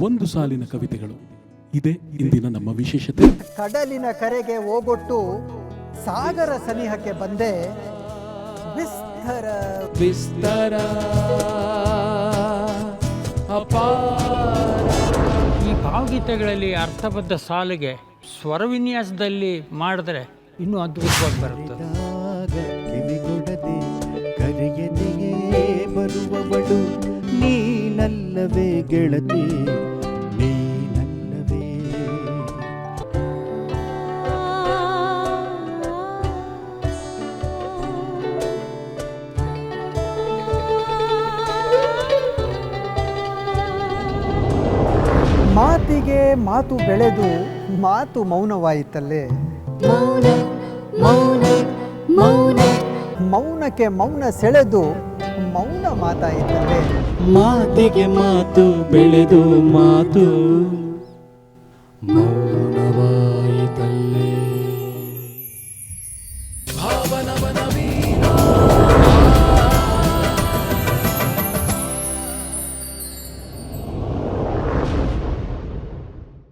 ಒಂದು ಸಾಲಿನ ಕವಿತೆಗಳು. ಇದೆ ಇಂದಿನ ನಮ್ಮ ವಿಶೇಷತೆ. ಕಡಲಿನ ಕರೆಗೆ ಹೋಗೊಟ್ಟು ಸಾಗರ ಸನಿಹಕ್ಕೆ ಬಂದೆ. ವಿಸ್ತರ. ವಿಸ್ತರ. ಈ ಭಾವಗೀತೆಗಳಲ್ಲಿ ಅರ್ಥಬದ್ಧ ಸಾಲಿಗೆ ಸ್ವರವಿನ್ಯಾಸದಲ್ಲಿ ಮಾಡಿದ್ರೆ ಇನ್ನೂ ಅದ್ಭುತವಾಗಿ ಬರುತ್ತದೆ ಬರುವವಳು ನೀನಲ್ಲವೇ ಗೆಳತಿ ನೀನಲ್ಲವೇ. ಮಾತಿಗೆ ಮಾತು ಬೆಳೆದು ಮಾತು ಮೌನವಾಯಿತಲ್ಲೇ. ಮೌನ ಮೌನ ಮೌನ. ಮೌನಕ್ಕೆ ಮೌನ ಸೆಳೆದು ಮೌನ ಮಾತಾ ಮಾತಾಯಿದ್ದಾರೆ ಮಾತಿಗೆ ಮಾತು ಬೆಳೆದು ಮಾತು. ಮೌನವಾಯಿತಲ್ಲೇ. ಭಾವನವನವೇ